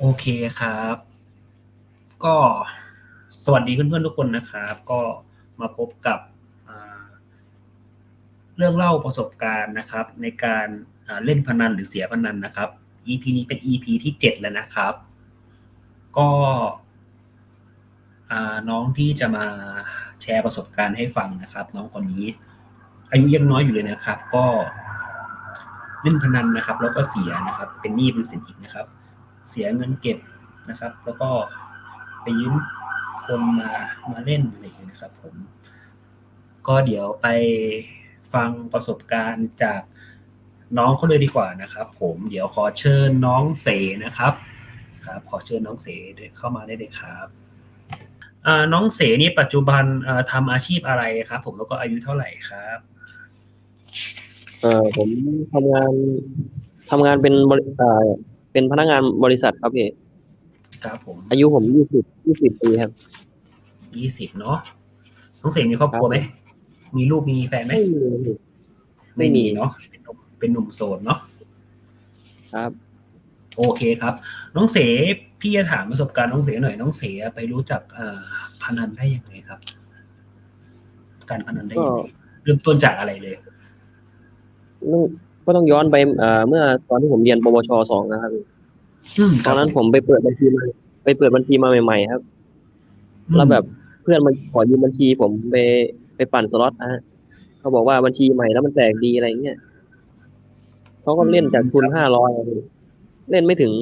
โอเคครับ ก็สวัสดีเพื่อนๆทุกคนนะครับ ก็มาพบกับเรื่องเล่าประสบการณ์นะครับ ในการเล่นพนันหรือเสียพนันนะครับ EP นี้เป็น EP ที่เจ็ดแล้วนะครับ ก็น้องที่จะมาแชร์ประสบการณ์ให้ฟังนะครับ น้องคนนี้ อายุยังน้อยอยู่เลยนะครับ ก็เล่นพนันนะครับ แล้วก็เสียนะครับ เป็นหนี้เป็นสินอีกนะครับ เสียเงินเก็บนะครับ แล้วก็ไปยืมคนมามาเล่นอะไรอย่างเงี้ยนะครับผมก็เดี๋ยวไปฟังประสบการณ์จากน้องเขาเลยดีกว่านะครับ ผมเดี๋ยวขอเชิญน้องเสนะครับครับ ขอเชิญน้องเสเข้ามาได้เลยครับน้องเสนี่ปัจจุบันอ่าทำอาชีพอะไรครับ ผมแล้วก็อายุเท่าไหร่ครับเออผมทำงานทำงานเป็นบริเอ่อ เป็นพนักงานบริษัทครับพี่ครับผมอายุผมยี่สิบยี่สิบปีครับยี่สิบเนาะน้องเสมีครอบครัวไหมมีลูกมีแฟนไหมไม่มีพี่ไม่มีเนาะเป็นหนุ่มเป็นหนุ่มโสดเนาะครับ โอเคครับ น้องเสพี่จะถามประสบการณ์น้องเสหน่อยน้องเสไปรู้จักเอ่อพนันได้ยังไงครับ การพนันได้ยังไงเริ่มต้นจากอะไรเลยต้อง ก็ต้องย้อนไปเอ่อเมื่อตอนที่ผมเรียนปวชสองนะครับพี่อืมตอนนั้นผมไปเปิดบัญชีมาไปเปิดบัญชีมาใหม่ๆครับ แล้วแบบเพื่อนมันขอยืมบัญชีผมไปไปปั่นสล็อตนะฮะเขาบอกว่าบัญชีใหม่แล้วมันแตกดีอะไรเงี้ยเขาก็เล่นจากทุนห้าร้อยเล่นไม่ถึง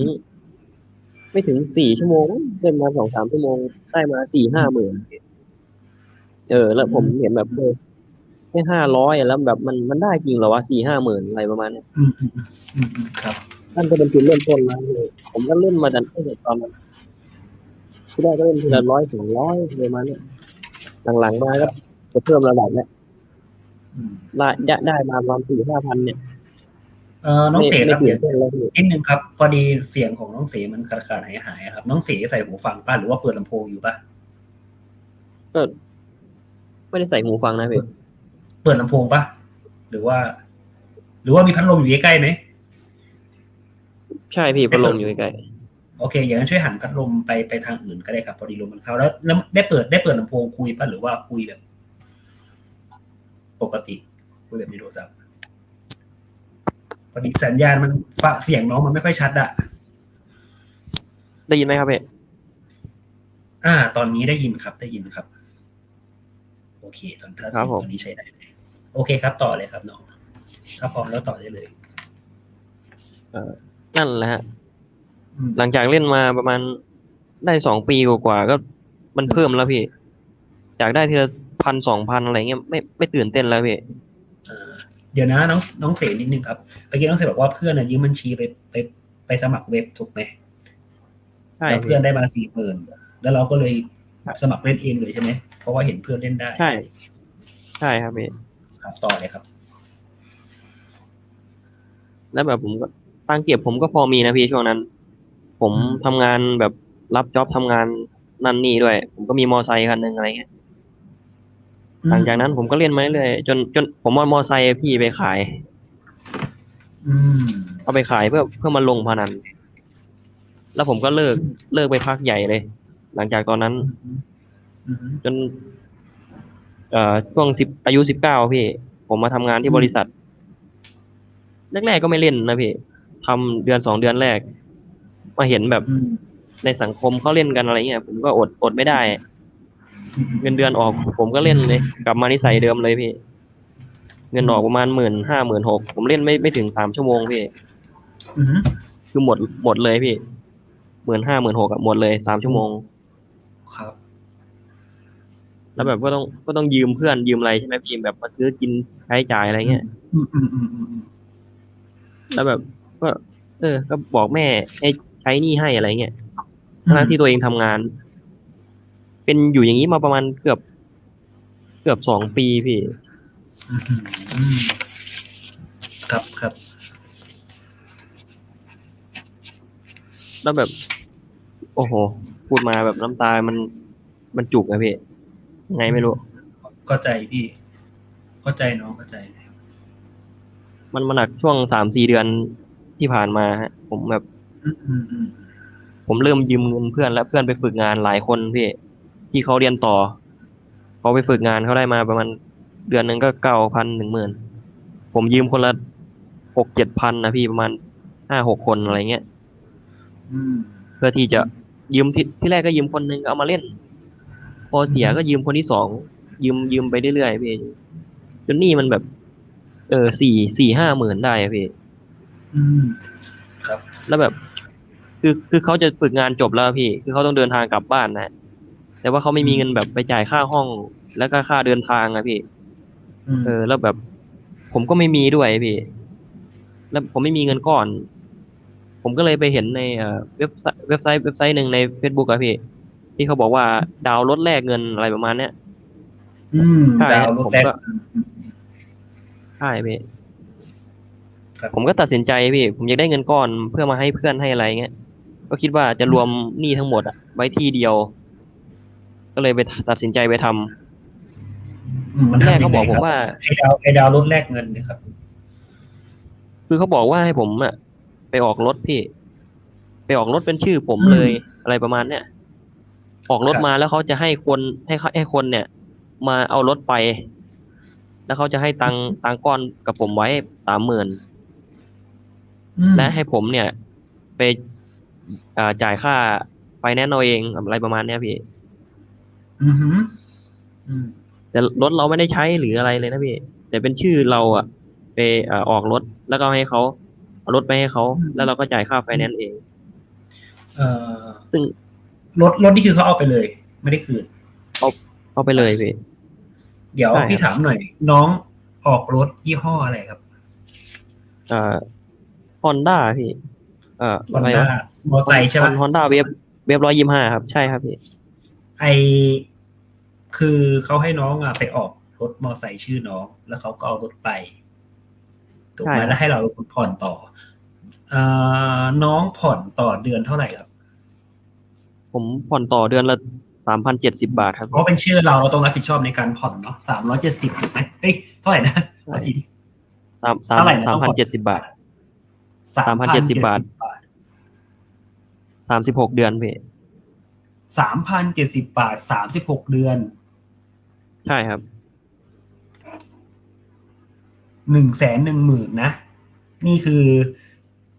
ไม่ถึงสี่ชั่วโมงเล่นมาสองสามชั่วโมงได้มาสี่ห้าหมื่นเออแล้วผมเห็นแบบเออแค่ห้าร้อยแล้วแบบมันมันได้จริงเหรอวะสี่ห้าหมื่นอะไรประมาณเนี้ยอืมอืมอืมอืมอืมครับนั่นก็เป็นจุดเริ่มต้นนะพี่ผมก็เล่นมาตั้งแต่ตอนนั้นที่แรกก็เล่นทีละร้อยถึงร้อยประมาณเนี้ยหลังๆมาก็จะเพิ่มระดับแล้วอืมได้ได้ได้มาประมาณสี่ห้าพันเนี่ยเอ่อน้องเสคไม่รับไม่เดี๋ยวตื่นเต้นแล้วพี่นิดนึงครับพอดีเสียงของน้องเสมันขาดขาดหายหายๆครับน้องเสใส่หูฟังป่ะหรือว่าเปิดลำโพงอยู่ป่ะก็ไม่ได้ใส่หูฟังนะพี่ เปิดลำโพงป่ะหรือว่า หรือว่ามีพัดลมอยู่ใกล้ๆไหมใช่พี่พัดลมอยู่ใกล้โอเค อย่างนั้นช่วยหันพัดลมไปไปทางอื่นก็ได้ครับ พอดีลมมันเข้าแล้วแล้วได้เปิดได้เปิดลำโพงคุยป่ะหรือว่าคุยแบบ ปกติคุยแบบในโทรศัพท์พอดีสัญญาณมันฝเสียงน้องมันไม่ค่อยชัดอะๆได้ยินไหมครับพี่อ่า ตอนนี้ได้ยินครับ ได้ยินครับ โอเค ตอนถ้าเสียงตอนนี้ใช้ได้เลย โอเคครับ ต่อเลยครับน้องถ้าพร้อมแล้วต่อได้เลยนั่นแหละฮะอืมหลังจากเล่นมาประมาณได้สองปีกว่าๆก็มันเพิ่มแล้วพี่ อยากได้ทีละพันสองพันอะไรเงี้ยไม่ไม่ตื่นเต้นแล้วพี่อ่าเดี๋ยวนะน้องน้องเสนิดนึงครับเมื่อกี้น้องเสบอกว่าเพื่อนอะยืมบัญชีไปไปไปสมัครเว็บถูกไหมใช่แล้วพี่เพื่อนได้มาสี่หมื่นแล้วเราก็เลยสมัครเล่นเองเลยใช่ไหมเพราะว่าเห็นเพื่อนเล่นได้ ใช่ ใช่ครับพี่ ครับต่อเลยครับ แล้วแบบผมก็ตังค์เก็บผมก็พอมีนะพี่ช่วงนั้น ผมอืมทำงานแบบรับจ็อบทำงานนั่นนี่ด้วย ผมก็มีมอไซค์คันหนึ่งอะไรเงี้ยหลังจากนั้นผมก็เล่นมาเรื่อยๆจนจนผมเอามอไซค์พี่ไปขายอืมเอาไปขายเพื่อเพื่อมาลงพนัน แล้วผมก็เลิกเลิกไปพักใหญ่เลย หลังจากตอนนั้นอืมจน เอ่อช่วงสิบอายุสิบเก้าพี่ ผมมาทำงานที่บริษัท แรกๆก็ไม่เล่นนะพี่ทำเดือนสองเดือนแรก มาเห็นแบบอืมในสังคมเขาเล่นกันอะไรเงี้ยผมก็อดอดไม่ได้เงินเดือนออก ผมก็เล่นเลย กลับมานิสัยเดิมเลยพี่ เงินออกประมาณหมื่นห้าหมื่นหกผมเล่นไม่ไม่ถึงสามชั่วโมงพี่ อืมคือหมดหมดเลยพี่หมื่นห้าหมื่นหกอะหมดเลยสามชั่วโมง ครับ แล้วแบบก็ต้องก็ต้องยืมเพื่อนยืมอะไรใช่ไหมพี่แบบมาซื้อกินใช้จ่ายอะไรเงี้ยอืมอืมอืมอืมอืมแล้วแบบก็ เออ ก็บอกแม่ให้ใช้หนี้ให้อะไรเงี้ยทั้งที่ตัวเองทำงาน เป็นอยู่อย่างนี้มาประมาณเกือบ เกือบสองปีพี่อืมอืมอืมครับครับ แล้วแบบ โอ้โห พูดมาแบบน้ำตา มัน มันจุกอะพี่ยัง ไงไม่รู้ เข้าใจพี่ เข้าใจน้องเข้าใจ มันมาหนักช่วงสามสี่เดือนที่ผ่านมาฮะ ผมแบบอืมอืมอืมผมเริ่มยืมเงินเพื่อนแล้วเพื่อนไปฝึกงานหลายคนพี่ที่เขาเรียนต่อเขาไปฝึกงานเขาได้มาประมาณเดือนหนึ่งก็เก้าพันหนึ่งหมื่นผมยืมคนละหกเจ็ดพันนะพี่ประมาณห้าหกคนอะไรเงี้ยอืมเพื่อที่จะยืมที่ที่แรกก็ยืมคนหนึ่งเอามาเล่นพ อเสียก็ยืมคนที่สองยืมยืมไปเรื่อยๆพี่จนหนี่มันแบบ เออสี่สี่ห้าหมื่นได้อะพี่อืมครับ แล้วแบบ คือคือเขาจะฝึกงานจบแล้วพี่ คือเขาต้องเดินทางกลับบ้านนะแต่ว่าเขาไม่มีเงินแบบไปจ่ายค่าห้อง แล้วก็ค่าเดินทางอะพี่อืมเออ แล้วแบบ ผมก็ไม่มีด้วยพี่ แล้วผมไม่มีเงินก้อน ผมก็เลยไปเห็นในเอ่อเว็บไซต์เว็บไซต์เว็บไซต์หนึ่งใน Facebook อะพี่ ที่เขาบอกว่าดาวน์รถแลกเงินอะไรประมาณเนี้ยอืมใช่ดาวน์รถแรกผมก็ใช่พี่ครับผมก็ตัดสินใจพี่ผมอยากได้เงินก้อนเพื่อมาให้เพื่อนให้อะไรเงี้ยก็คิดว่าจะรวมหนี้ทั้งหมดอะไว้ที่เดียว ก็เลยไปตัดสินใจไปทำอืมมันแรกทำยัเขางบไงอกผครัมบว่าไอ้ดาวไอ้ดาวน์รถแรกเงินเนี่ยครับ คือเขาบอกว่าให้ผมอะไปออกรถพี่ ไปออกรถเป็นชื่อผมอืมเลยอะไรประมาณเนี้ย ออกรถครับมาแล้วเขาจะให้คนให้เขาให้คนเนี่ย มาเอารถไป แล้วเขาจะให้ตังค์ตังค์ก้อนกับผมไว้สามหมื่นอืมและให้ผมเนี่ย ไปอ่าจ่ายค่าไฟแนนซ์เอาเองอะไรประมาณเนี้ยพี่ อือหืออืมแต่รถเราไม่ได้ใช้หรืออะไรเลยนะพี่แต่เป็นชื่อเราอะไปเอ่อออกรถแล้วก็ให้เขาเอารถไปให้เขาแล้วเราก็จ่ายค่าไฟแนนซ์เองเอ่อซึ่ง รถรถนี่คือเขาเอาไปเลย ไม่ได้คืนเอาไปเลยพี่ เดี๋ยวใช่ครับพี่ถามหน่อย น้องออกรถยี่ห้ออะไรครับเอ่อฮอนด้าพี่ เอ่อฮอนอะไรด้าวะมอไซค์ใช่ไหมฮอนด้าเวฟเวฟร้อยยี่ห้าครับ ใช่ครับพี่ไอคือเขาให้น้องอะไปออกรถมอไซค์ชื่อน้อง แล้วเขาก็เอารถไปถูกไหมใช่ครับแล้วให้เราเป็นคนผ่อนต่ออ่าน้องผ่อนต่อเดือนเท่าไหร่ครับ ผมผ่อนต่อเดือนละสามพันเจ็ดสิบาทครับ เพราะเป็นชื่อเราเราต้องรับผิดชอบในการผ่อนเนาะสามร้อยเจ็ดสิบถูกไหมเฮ้ยเท่าไหร่นะใช่ขอทีดิสามสามเท่าไหร่นะสามต้องพันผ่เจ็อดสิบาทสามพันเจ็ดสิบบาทสามสิบหกเดือนพี่สามพันเจ็ดสิบบาทสามสิบหกเดือน ใช่ครับหนึ่งแสนหนึ่งหมื่นนะ นี่คือ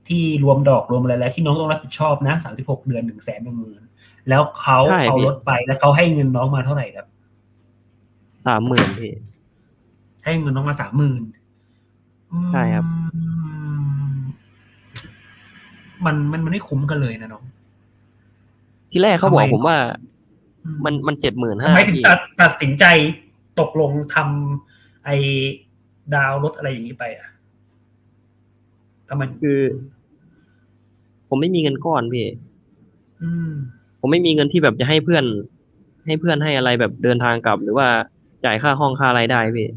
ที่รวมดอกรวมอะไรแล้วที่น้องต้องรับผิดชอบนะสามสิบหกเดือนหนึ่งแสนหนึ่งหมื่น แล้วเขาใช่เอาพี่รถไปแล้วเขาให้เงินน้องมาเท่าไหร่ครับสามหมื่นพี่ ให้เงินน้องมาสามหมื่นใช่ครับ มันมันมันไม่คุ้มกันเลยนะน้อง ที่แรกเขาบอทำกไมผมว่า มันมันเจ็ดหมื่นห้าทำไมถึงพี่ตัดตัดสินใจตกลงทำไอ้ดาวน์รถอะไรอย่างนี้ไปอะทำไมคือ ผมไม่มีเงินก้อนพี่ อืม ผมไม่มีเงินที่แบบจะให้เพื่อน ให้เพื่อนให้อะไรแบบเดินทางกลับ หรือว่าจ่ายค่าห้องค่าอะไรได้พี่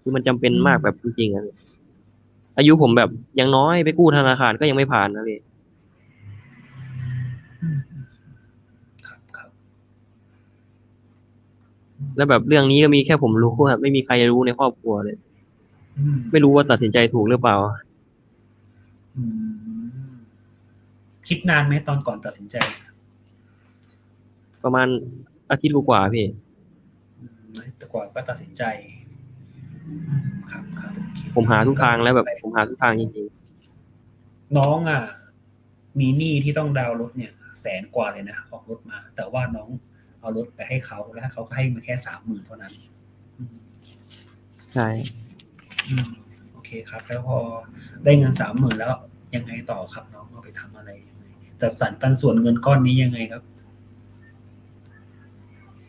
คือมันจำเป็นมากแบบจริงๆอะพี่อายุผมแบบยังน้อยไปกู้ธนาคารก็ยังไม่ผ่านนะพี่ครับครับแล้วแบบเรื่องนี้ก็มีแค่ผมรู้อะไม่มีใครรู้ในครอบครัวเลยอืมไม่รู้ว่าตัดสินใจถูกหรือเปล่าอืมคิดนานไหมตอนก่อนตัดสินใจ ประมาณอาทิตย์กว่าๆพี่อืมแต่กว่าก็ตัดสินใจอืมครับครับโอเคผมหาทุกทางแล้วแบบ ผมหาทุกทางจริงน้องอะ มีหนี้ที่ต้องดาวน์รถเนี่ย แสนกว่าเลยนะออกรถมา แต่ว่าน้องเอารถไปให้เขาแล้วเขาก็ให้มาแค่สามหมื่นเท่านั้นอืมๆใช่อืมโอเคครับ แล้วพอได้เงินสามหมื่นแล้วยังไงต่อครับน้องเอาไปทำอะไรยังไงจัดสรรปันส่วนเงินก้อนนี้ยังไงครับ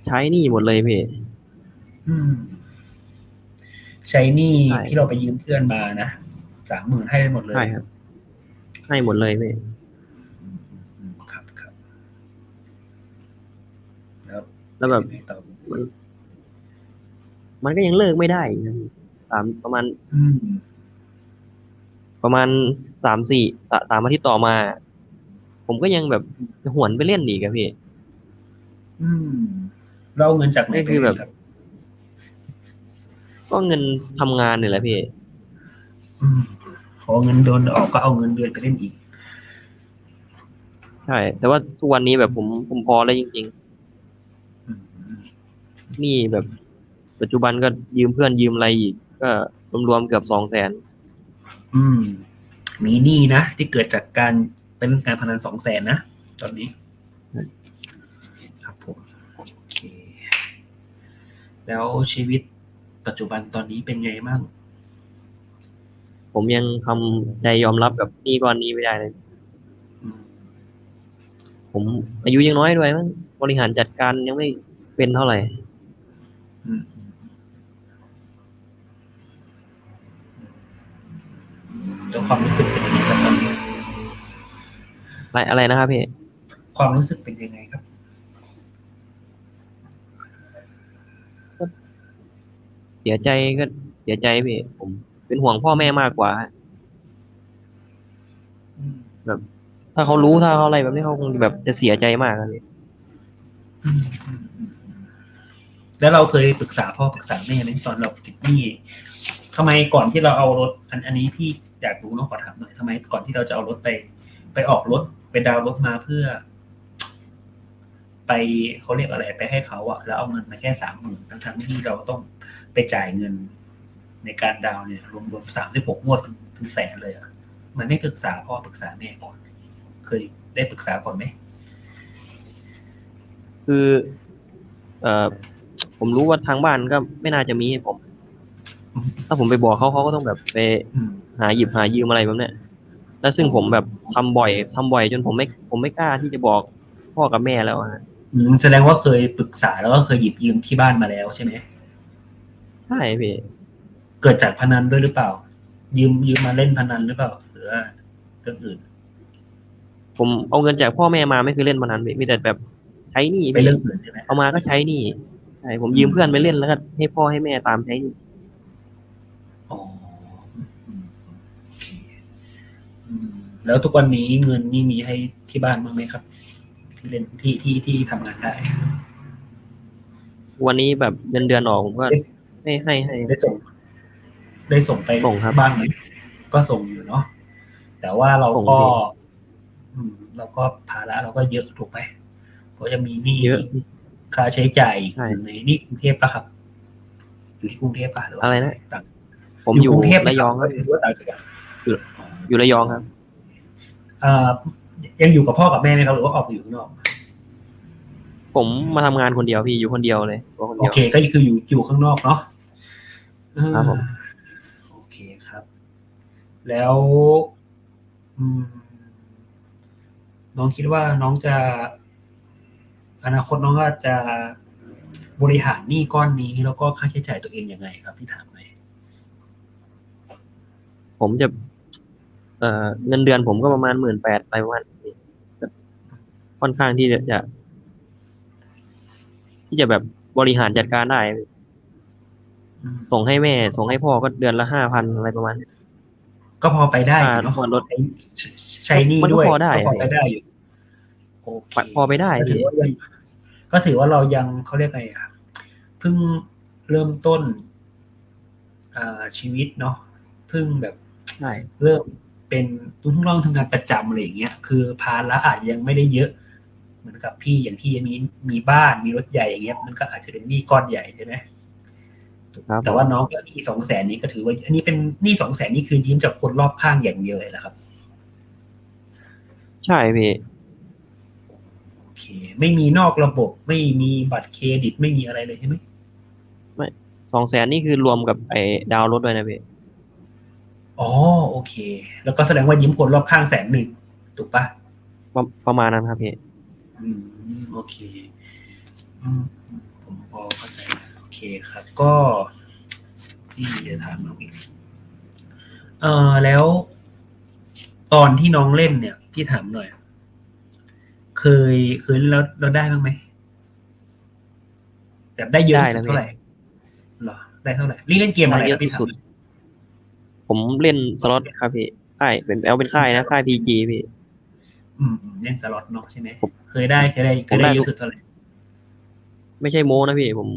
ใช้หนี่หมดเลยพี่ อืม ใช้หนี้ใช่ ที่เราไปยืมเพื่อนมานะสามหมื่นให้ไปหมดเลยใช่ครับ ให้หมดเลยพี่ อืมครับครับ แล้วแล้วแบบ ยังไงต่อมัน มันก็ยังเลิกไม่ได้อีกนะพี่สามประมาณอืม ประมาณสามสี่สะสามอาทิตย์ต่อมา ผมก็ยังแบบหวนไปเล่นอีกอะพี่ อืม เราเอาเงินจากไหนนี่คือแบบไปเล่นรับก็เงินทำงานนี่แหละพี่อืมพอเงินโดนออกก็เอาเงินเดือนไปเล่นอีก ใช่ แต่ว่าทุกวันนี้แบบผมผมพอแล้วจริงอืมๆนี่แบบ ปัจจุบันก็ยืมเพื่อนยืมอะไรอีก ก็รวมๆเกือบสองแสนอืม มีหนี้นะที่เกิดจากการเป็นการพนันสองแสนนะตอนนี้ ครับผมโอเค แล้วชีวิตปัจจุบันตอนนี้เป็นไงบ้าง ผมยังทำใจยอมรับกับหนี้ก้อนนี้ไม่ได้เลยอืมผมอายุยังน้อยด้วยมั้งบริหารจัดการยังไม่เป็นเท่าไหร่อืมแล้วความรู้สึกเป็นยังไงครับตอนนี้อะไรอะไรนะครับพี่ ความรู้สึกเป็นยังไงครับ เสียใจก็เสียใจพี่ผมเป็นห่วงพ่อแม่มากกว่าอืมถ้าเขารู้ถ้าเขาอะไรแบบนี้เขาคงแบบจะเสียใจมากครับพี่อืมอืมอืมแล้วเราเคยปรึกษาพ่อปรึกษาแม่ไหมตอนเราติดหนี้ทำไมก่อนที่เราเอารถ อันอันนี้พี่อยากรู้เนอะขอถามหน่อยทำไมก่อนที่เราจะเอารถไป ไปออกรถไปดาวน์รถมาเพื่อ ไปเขาเรียกอะไรไปให้เขาอะแล้วเอาเงินมาแค่สามหมื่นทั้งทั้งๆที่เราต้องไปจ่ายเงินในการดาวน์เนี่ย รวมๆสามสิบหกงวดเป็นเป็นแสนเลยอะมันไม่ปรึกษาพ่อปรึกษาแม่ก่อน เคยได้ปรึกษาก่อนไหมคือเอ่อผมรู้ว่าทางบ้านก็ไม่น่าจะมีให้ผม ถ้าผมไปบอกเขาเขาก็ต้องแบบไปอืมหาหยิบหายืมอะไรแบบเนี้ยแล้วซึ่งผมแบบทำบ่อยทำบ่อยจนผมไม่ ผมไม่กล้าที่จะบอกพ่อกับแม่แล้วอะอืม แสดงว่าเคยปรึกษาแล้วก็เคยหยิบยืมที่บ้านมาแล้วใช่ไหมใช่พี่เกิดจากพนันด้วยหรือเปล่า ยืมยืมมาเล่นพนันหรือเปล่าหรือว่าเรื่องอื่น ผมเอาเงินจากพ่อแม่มาไม่เคยเล่นพนันพี่มีแต่แบบใช้หนี้ไปพี่เรื่องอื่นใช่ไหมเอามาก็ใช้หนี้ใช่ผมยืมเพื่อนไปเล่นแล้วก็ให้พ่อให้แม่ตามใช้หนี้อ๋ออืมโอเคอืมแล้วทุกวันนี้เงินนี่มีให้ที่บ้านบ้างไหมครับที่ เล่นที่ที่ที่ทำงานได้ วันนี้แบบเงินเดือนออกผมก็ได้ให้ให้ให้ได้ส่ง ได้ส่งไปส่งครับบ้างไหมก็ส่งอยู่เนาะแต่ว่าเราส่งก็พี่อืมเราก็ภาระเราก็เยอะถูกไหมเพราะจะมีหนี้เยอะค่าใช้จ่ายอีกใช่อยู่ในนี่กรุงเทพปะครับ อยู่ที่กรุงเทพปะหรือว่าอะไรนะต่างผมอยู่กรุงเทพไหมระยองครับหรือว่าต่างจังหวัดอยู่ระยองครับอ่า ยังอยู่กับพ่อกับแม่ไหมครับหรือว่าออกไปอยู่ข้างนอก ผมมาทำงานคนเดียวพี่อยู่คนเดียวเลยตัวคนโอเดียว เค ก็คืออยู่อยู่ข้างนอกเนาะครับผม อ่าโอเคครับ แล้วอืมน้องคิดว่าน้องจะ อนาคตน้องก็จะบริหารหนี้ก้อนนี้ แล้วก็ค่าใช้จ่ายตัวเองยังไงครับที่ถามหน่อยผมจะ เอ่อเงินเดือนผมก็ประมาณหมื่นแปดไปประมาณนี้แบบ ค่อนข้างที่จะจะ ที่จะแบบบริหารจัดการได้อืมส่งให้แม่ ส่งให้พ่อก็เดือนละห้าพันอะไรประมาณนี้ก็พอไปได้อยู่อ่าเนาะผ่อนรถใช้ใช้หนี้มันก็ด้วยพอได้ก็พอไปได้อยู่โอเคพอไปได้ก็ถือพี่ว่ายังก็ถือว่าเรายังเขาเรียกไงอะเพิ่งเริ่มต้นอ่าชีวิตเนาะเพิ่งแบบใช่เริ่มเป็นตุ้งร่องทำงานประจำอะไรอย่างเงี้ยคือภาระอาจยังไม่ได้เยอะ เหมือนกับพี่อย่างที่มีมีบ้านมีรถใหญ่อย่างเงี้ยมันก็อาจจะเป็นหนี้ก้อนใหญ่ใช่ไหมครับแต่ว่าน้องก็หนี้สองแสนนี้ก็ถือว่า อันนี้เป็นหนี้สองแสนนี่คือยืมจากคนรอบข้างอย่างเดียวเลยนะครับ ใช่พี่โอเค ไม่มีนอกระบบ ไม่มีบัตรเครดิตไม่มีอะไรเลยใช่ไหมสองแสนนี่คือรวมกับไอ้ดาวน์รถด้วยนะพี่อ๋อโอเค แล้วก็แสดงว่ายืมคนรอบข้างแสนหนึ่งถูกปะประประมาณนั้นครับพี่ อืมโอเคอืมผมพอเข้าใจแล้วโอเคครับ ก็พี่จะถามน้องอีกเออแล้ว ตอนที่น้องเล่นเนี่ย พี่ถามหน่อย เคยเคยเล่นแล้วเราได้บ้างไหมแบบได้เยอะที่สุดได้นะพี่ เท่าไหร่เหรอได้เท่าไหร่นี่เล่นเกมอะไรได้เยอะพี่ถามสุด ผมเล่นสล็อตครับพี่ค่ายเป็นเอาเป็นค่ายนะค่ายพีจีพี่ อืมอืมเล่นสล็อตเนาะใช่ไหมผมเคยได้เคยได้เคยได้ผมได้เยอะสุดเท่าไหร่ไม่ใช่โม้นะพี่ผม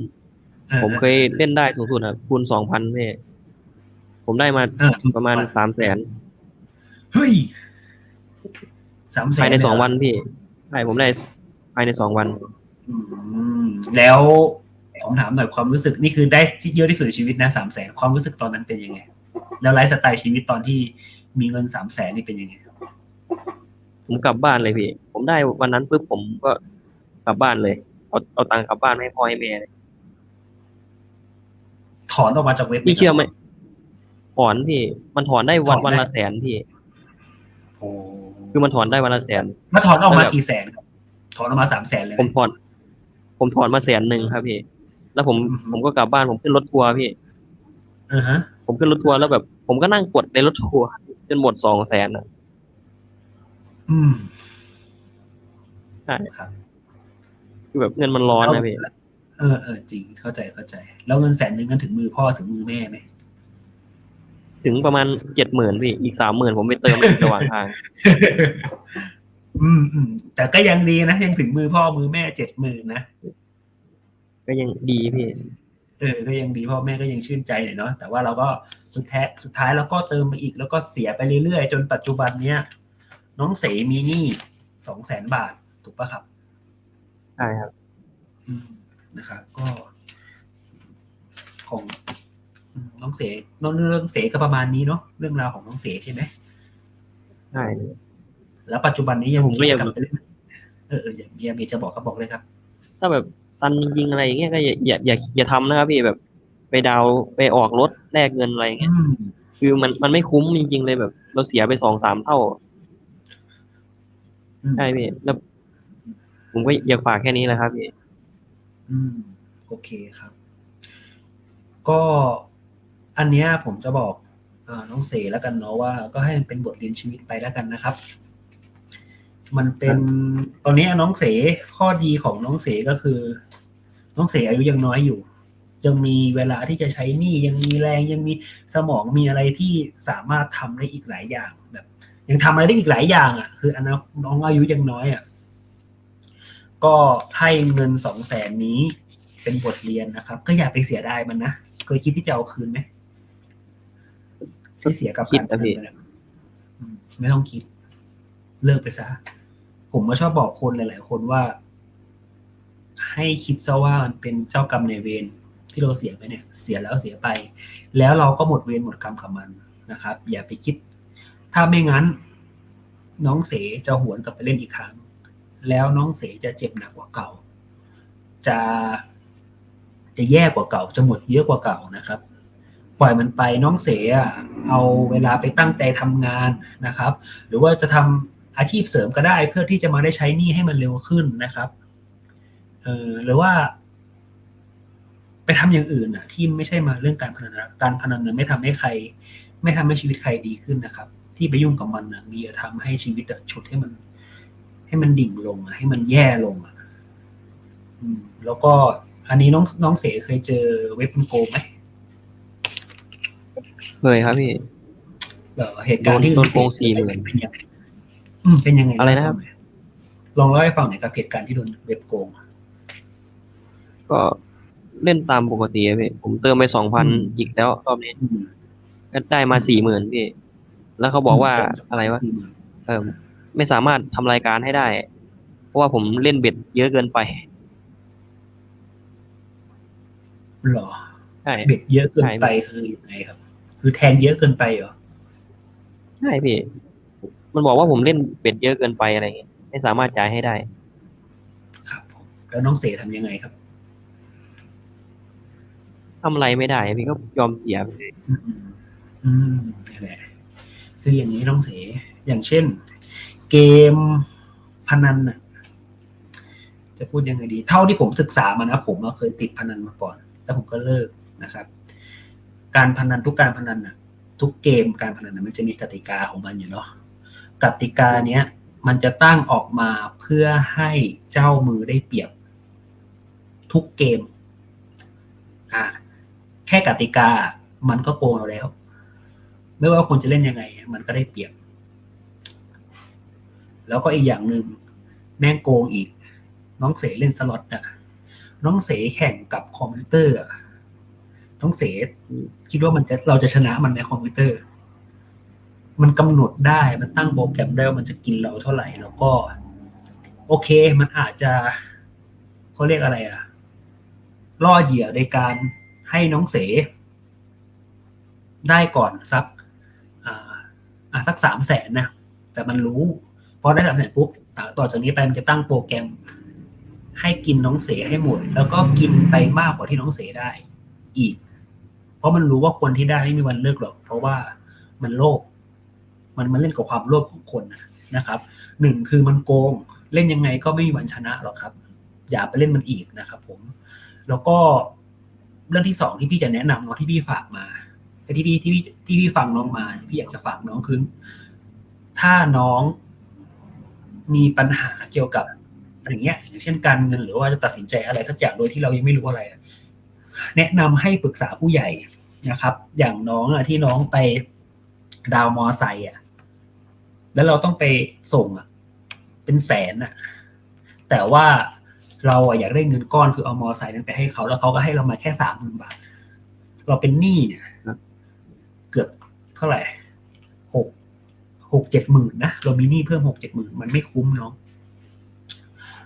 อ่าผมเคยเล่นได้สูงสุดอะคูณสองพันพี่ผมได้มาอ่าประมาณสามแสนเฮ้ยสามแสนภายในสองวันพี่ใช่ผมได้ภายในสองวันอืมแล้วผมถามหน่อยความรู้สึกนี่คือได้ที่เยอะที่สุดในชีวิตนะสามแสนความรู้สึกตอนนั้นเป็นยังไง แล้วไลฟ์สไตล์ชีวิตตอนที่มีเงินสามแสนนี่เป็นยังไง ผมกลับบ้านเลยพี่ ผมได้วันนั้นปุ๊บผมก็กลับบ้านเลย เอาเอาตังค์กลับบ้านให้พ่อให้แม่เลยถอนออกมาจากเว็บพี่เชื่อไหมถอนพี่ มันถอนได้วันถอนได้วันละแสนพี่โอ้คือมันถอนได้วันละแสนมาถอนออกมาแล้วแบบกี่แสนครับถอนออกมาสามแสนเลยไหผมมถอน ผมถอนมาแสนหนึ่งครับพี่ แล้วผมอือฮึผมก็กลับบ้านผมขึ้นรถทัวร์พี่อือฮะผมขึ้นรถทัวร์แล้วแบบ ผมก็นั่งกดในรถทัวร์จนหมดสองแสนอะ อืมใช่ครับคือแบบเงินมันร้อนนะพี่เออเออจริงเข้าใจเข้าใจ แล้วเงินแสนหนึ่งกันถึงมือพ่อถึงมือแม่ไหมถึงประมาณเจ็ดหมื่นพี่ อีกสามหมื่นผมไปเติมในระหว่างทาง อืมอืมแต่ก็ยังดีนะ ยังถึงมือพ่อมือแม่เจ็ดหมื่นนะ ก็ยังดีพี่ เออ ก็ยังดีพ่อแม่ก็ยังชื่นใจหน่อยเนาะแต่ว่าเราก็สุดแท้สุดท้ายเราก็เติมไปอีกแล้วก็เสียไปเรื่อยๆ จนปัจจุบันเนี้ย น้องเสมีหนี้สองแสนบาทถูกปะครับใช่ครับอืมนะครับ ก็ ของอืมน้องเสน้องเรื่องเสก็ประมาณนี้เนาะเรื่องราวของน้องเสใช่ไหมใช่แล้วปัจจุบันนี้ยังผมก็ยังจรรไปเล่นเออเอออย่างเมียเมียจะบอกก็บอกเลยครับ ถ้าแบบตันจริงๆอะไรอย่างเงี้ยก็อย่าอย่าอย่าอย่าทำนะครับพี่แบบไปดาวน์ไปออกรถแลกเงินอะไรอย่างเงี้ยอืมคือมันมันไม่คุ้มจริงๆเลยแบบ เราเสียไปสองสามเท่าอืม ใช่พี่แล้ว ผมก็อยากฝากแค่นี้แหละครับพี่อืม โอเคครับ ก็อันเนี้ยผมจะบอกอาน้องเสแล้วกันเนาะว่า ก็ให้มันเป็นบทเรียนชีวิตไปแล้วกันนะครับ มันเป็นตอนนี้น้องเสข้อดีของน้องเสก็คือ น้องเสอายุยังน้อยอยู่ยังมีเวลาที่จะใช้หนี้ยังมีแรงยังมีสมองมีอะไรที่สามารถทำได้อีกหลายอย่างแบบ ยังทำอะไรได้อีกหลายอย่างอะ คืออันนั้นน้องอายุยังน้อยอะก็ให้เงินสองแสนนี้เป็นบทเรียนนะครับ ก็อย่าไปเสียดายมันนะเคยคิดที่จะเอาคืนไหมที่เสียกับคิดการพนะพี่นันไปเนี่ยอืมไม่ต้องคิด เลิกไปซะผมก็ชอบบอกคนหลาย ๆ คนว่า ให้คิดซะว่ามันเป็นเจ้ากรรมในายเวรที่เราเสียไปเนี่ย เสียแล้วเสียไป แล้วเราก็หมดเวรหมดกรรมกับมันนะครับ อย่าไปคิด ถ้าไม่งั้น น้องเสจะหวนกลับไปเล่นอีกครั้ง แล้วน้องเสจะเจ็บหนักกว่าเก่า จะจะแย่กว่าเก่า จะหมดเยอะกว่าเก่านะครับ ปล่อยมันไปน้องเสอเอาเวลาไปตั้งใจทำงานนะครับ หรือว่าจะทำอาชีพเสริมก็ได้เพื่อที่จะมาได้ใช้หนี้ให้มันเร็วขึ้นนะครับเออหรือว่า ไปทำอย่างอื่นอะ ที่ไม่ใช่มาเรื่องการพนันการพนันไม่ทำให้ใคร ไม่ทำให้ชีวิตใครดีขึ้นนะครับ ที่ไปยุ่งกับมันนะมีแต่ทำให้ชีวิตอะชุดให้มัน ให้มันดิ่งลงอะให้มันแย่ลงอะอืมแล้วก็อันนี้น้องน้องเสเคยเจอเว็บโกงไหมเคยครับพี่เหรอเหตุการณ์ที่โดนโกงคุณเสเจอ40,000เป็นยังอืมเป็นยังไงอะไรนะครับลองเล่าให้ฟังหน่อยครับเหตุการณ์ที่โดนเว็บโกง ก็เล่นตามปกติอะพี่ผมเติมไปสองพันอืมอีกแล้วรอบนี้อืมก็ได้มาสี่หมื่นพี่ แล้วเขาบอกว่าอะไรวะสี่หมื่นเออไม่สามารถทำรายการให้ได้ เพราะว่าผมเล่นเบ็ดเยอะเกินไปหรอใช่เบ็ดเยอะเกินใช่ไปคือยังไงครับ คือแทนเยอะเกินไปเหรอใช่พี่มันบอกว่าผมเล่นเบ็ดเยอะเกินไปอะไรเงี้ยไม่สามารถจ่ายให้ได้ ครับผมแล้วน้องเสทำยังไงครับทำอะไรไม่ได้พี่ก็ยอมเสียไปอืมอืมนั่นแหละ คืออย่างนี้น้องเสอย่างเช่น เกมพนันน่ะจะพูดยังไงดี เท่าที่ผมศึกษามานะ ผมเคยติดพนันมาก่อน แล้วผมก็เลิกนะครับ การพนันทุกการพนันน่ะทุกเกมการพนันน่ะมันจะมีกติกาของมันอยู่เนาะกติกาเนี้ยมันจะตั้งออกมาเพื่อให้เจ้ามือได้เปรียบ ทุกเกมอ่าแค่กติกามันก็โกงเราแล้ว ไม่ว่าคนจะเล่นยังไง มันก็ได้เปรียบ แล้วก็อีกอย่างหนึ่งแม่งโกงอีก น้องเสเล่นสล็อตอะน้องเสแข่งกับคอมพิวเตอร์น้องเสคิดว่ามันจะเราจะชนะมันในคอมพิวเตอร์ มันกำหนดได้มันตั้งโปรแกรมได้ว่ามันจะกินเราเท่าไหร่ แล้วก็ โอเค มันอาจจะเขาเรียกอะไรอะล่อเหยื่อในการให้น้องเส ได้ก่อนสัก อะสักสามแสนนะแต่มันรู้พอได้สามแสนปุ๊บต่อจากนี้ไปมันจะตั้งโปรแกรม ให้กินน้องเสให้หมด แล้วก็กินไปมากกว่าที่น้องเสได้อีก เพราะมันรู้ว่าคนที่ได้ไม่มีวันเลิกหรอก เพราะว่ามันโลภมันมันเล่นกับความโลภของคนนะนะครับหนึ่งคือมันโกงเล่นยังไงก็ไม่มีวันชนะหรอกครับ อย่าไปเล่นมันอีกนะครับ ผม แล้วก็เรื่องที่สองที่พี่จะแนะนำเนาะที่พี่ฝากมา ไอ้ที่พี่ที่พี่ที่พี่ฟังน้องมา พี่อยากจะฝากน้องคือถ้าน้องมีปัญหาเกี่ยวกับอะไรเงี้ยอย่างเช่นการเงินหรือว่าจะตัดสินใจอะไรสักอย่างโดยที่เรายังไม่รู้อะไร แนะนำให้ปรึกษาผู้ใหญ่นะครับ อย่างน้องอะที่น้องไปดาวมอไซค์อะแล้วเราต้องไปส่งอะเป็นแสนอะแต่ว่าเราอะอยากได้เงินก้อนคือเอามอไซค์นั้นไปให้เขาแล้วเขาก็ให้เรามาแค่สามหมื่นบาท เราเป็นหนี้เนี่ย เกือบเท่าไหร่หกหกเจ็ดหมื่นนะเรามีหนี้เพิ่มหกเจ็ดหมื่นมันไม่คุ้มน้อง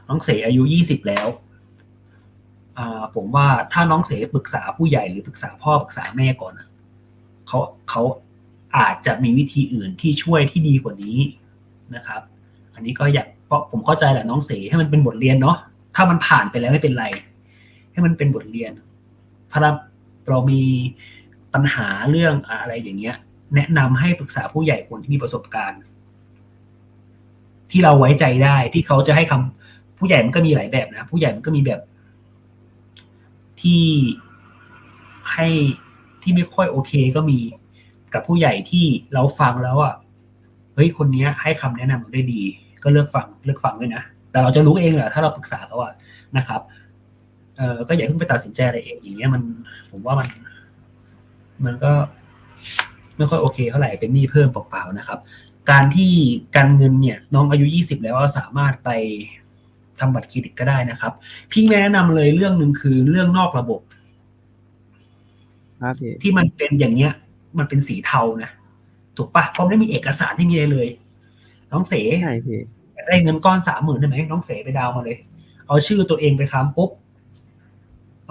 น้องเสอายุยี่สิบแล้วอ่าผมว่าถ้าน้องเสปรึกษาผู้ใหญ่หรือปรึกษาพ่อปรึกษาแม่ก่อนอะเขาเขาอาจจะมีวิธีอื่นที่ช่วยที่ดีกว่านี้นะครับ อันนี้ก็อยากเพราะผมเข้าใจแหละน้องเสให้มันเป็นบทเรียนเนาะถ้ามันผ่านไปแล้วไม่เป็นไร ให้มันเป็นบทเรียนถ้าเรามี ปัญหาเรื่องอะไรอย่างเงี้ย แนะนำให้ปรึกษาผู้ใหญ่คนที่มีประสบการณ์ ที่เราไว้ใจได้ที่เขาจะให้คำผู้ใหญ่มันก็มีหลายแบบนะ ผู้ใหญ่มันก็มีแบบ ที่ให้ที่ไม่ค่อยโอเคก็มีกับผู้ใหญ่ที่เราฟังแล้วอะเฮ้ยคนเนี้ย ให้คำแนะนำเราได้ดี ก็เลือกฟังเลือกฟังด้วยนะแต่เราจะรู้เองแหละถ้าเราปรึกษาเขาอะนะครับเออก็อย่าเพิ่งไปตัดสินใจอะไรเองอย่างเงี้ยมัน ผมว่ามัน มันก็ไม่ค่อยโอเคเท่าไหร่เป็นหนี้เพิ่มเปล่าๆนะครับ การที่การเงินเนี่ยน้องอายุยี่สิบแล้วสามารถไปทำบัตรเครดิตก็ได้นะครับ พี่แนะนำเลยเรื่องหนึ่งคือเรื่องนอกระบบ ครับพี่ที่มันเป็นอย่างเงี้ย มันเป็นสีเทานะถูกปะเพราะไม่มีเอกสารที่มีอะไรเลย น้องเสใช่พี่อยากได้เงินก้อนสามหมื่นได้ไหมน้องเสไปดาวน์มาเลย เอาชื่อตัวเองไปค้ำปุ๊บ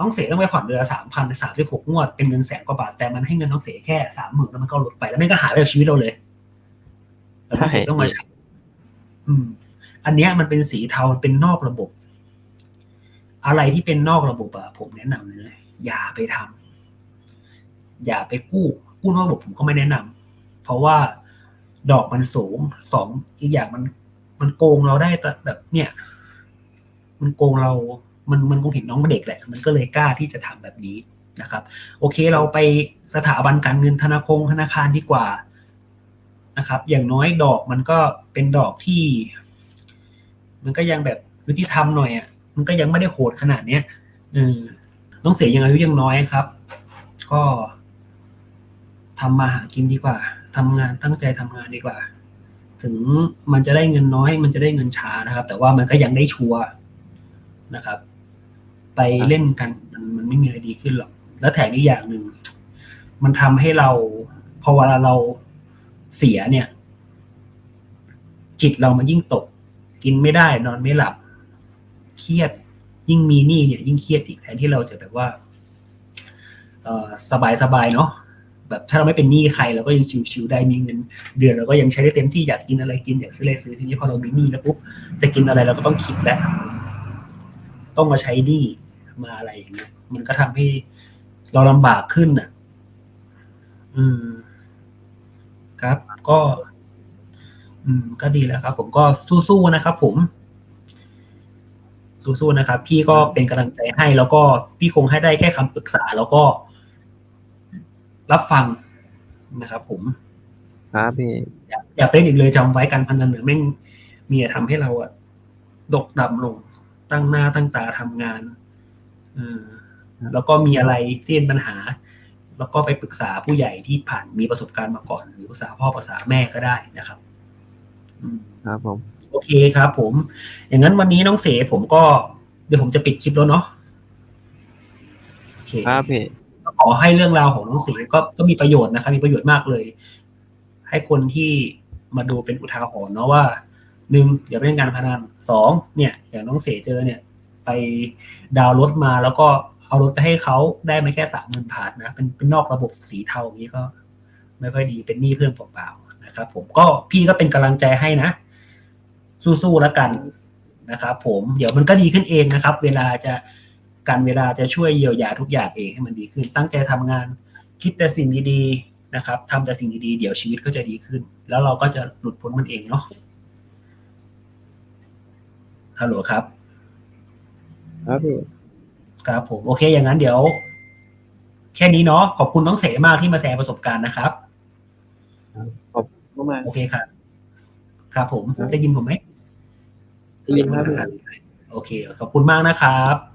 น้องเสต้องไปผ่อนเดือนสามพันสามสิบหกงวดเป็นเงินแสนกว่าบาทแต่มันให้เงินน้องเสแค่สามหมื่นแล้วมันก็หลุดไปแล้วไม่ก็หายไปจากชีวิตเราเลยแล้วน้องเสต้องมาใช้อืม อันเนี้ยมันเป็นสีเทาเป็นนอกระบบ อะไรที่เป็นนอกระบบอะผมแนะนำเลยอย่าไปทำอย่าไปกู้ กู้นอกระบบผมก็ไม่แนะนำเพราะว่าดอกมันสูงสองอีกอย่างมัน มันโกงเราได้แต่แบบเนี่ย มันโกงเรา มันมันคงเห็นน้องเป็นเด็กแหละ มันก็เลยกล้าที่จะทำแบบนี้นะครับ โอเคเราไปสถาบันการเงินธนาคารธนาคารดีกว่านะครับ อย่างน้อยดอกมันก็เป็นดอกที่ มันก็ยังแบบยุติธรรมหน่อยอะ มันก็ยังไม่ได้โหดขนาดเนี้ยเออต้องเสียยังอายุยังน้อยครับ ก็ทำมาหากินดีกว่าทำงานตั้งใจทำงานดีกว่า ถึงมันจะได้เงินน้อย มันจะได้เงินช้านะครับ แต่ว่ามันก็ยังได้ชัวร์นะครับ ไปเล่นกันมันมันไม่มีอะไรดีขึ้นหรอกแล้วแถมอีกอย่างหนึ่งมันทำให้เราพอเวลาเราเสียเนี่ย จิตเรามันยิ่งตก กินไม่ได้ นอนไม่หลับ เครียด ยิ่งมีหนี้เนี่ย ยิ่งเครียดอีกแทนที่เราจะแบบว่าเออสบายสบายเนาะแบบถ้าเราไม่เป็นหนี้ใครเราก็ยังชิวๆได้มีเงินเดือนเราก็ยังใช้ได้เต็มที่อยากกินอะไรกินอยากซื้ออะไรซื้อทีนี้พอเรามีหนี้แล้วปุ๊บจะกินอะไรเราก็ต้องคิดแล้ว ต้องมาใช้หนี้ มาอะไรอย่างเงี้ยมันก็ทำให้เราลำบากขึ้นอะ อืม ครับ ก็ อืม ก็ดีแล้วครับ ผมก็สู้ๆนะครับ ผมสู้ๆนะครับ พี่ก็เป็นกำลังใจให้ แล้วก็พี่คงให้ได้แค่คำปรึกษา แล้วก็ รับฟังนะครับผมครับพี่อย่าอย่าเป็นอีกเลยจำไว้การพนันเนี่ยแม่งมีแต่ทำให้เราอะดกดำลงตั้งหน้าตั้งตาทำงานเออ แล้วก็มีอะไรที่เป็นปัญหา แล้วก็ไปปรึกษาผู้ใหญ่ที่ผ่านมีประสบการณ์มาก่อน หรือปรึกษาพ่อปรึกษาแม่ก็ได้นะครับอืมครับผมโอเคครับ ผม อย่างนั้นวันนี้น้องเสผมก็เดี๋ยวผมจะปิดคลิปแล้วเนาะโอเคครับพี่ขอให้เรื่องราวของน้องเสก็ก็มีประโยชน์นะครับมีประโยชน์มากเลย ให้คนที่มาดูเป็นอุทาหรณ์เนาะว่าหนึ่งอย่าไปเล่นการพนันสองเนี่ย อย่างน้องเสเจอเนี่ย ไปดาวรถมาแล้วก็เอารถไปให้เขาได้ไม่แค่สามหมื่นบาทนะเป็นเป็นนอกระบบสีเทาอย่างนี้ก็ ไม่ค่อยดีเป็นหนี้เพื่อนเปล่าๆนะครับ ผมก็พี่ก็เป็นกำลังใจให้นะ สู้ๆแล้วกันนะครับ ผมเดี๋ยวมันก็ดีขึ้นเองนะครับ เวลาจะการเวลาจะช่วยเยียวยาทุกอย่างเองให้มันดีขึ้น ตั้งใจทำงานคิดแต่สิ่งดีๆนะครับทำแต่สิ่งดีๆเดี๋ยวชีวิตก็จะดีขึ้น แล้วเราก็จะหลุดพ้นมันเองเนาะฮัลโหลครับ ครับพี่ครับผมโอเค อย่างนั้นเดี๋ยว แค่นี้เนาะขอบคุณน้องเสมากที่มาแชร์ประสบการณ์นะครับ ขอบคุณมาก โอเคครับครับผมครับ ได้ยินผมไหมได้ยินครับพี่ โอเค ขอบคุณมากนะครับ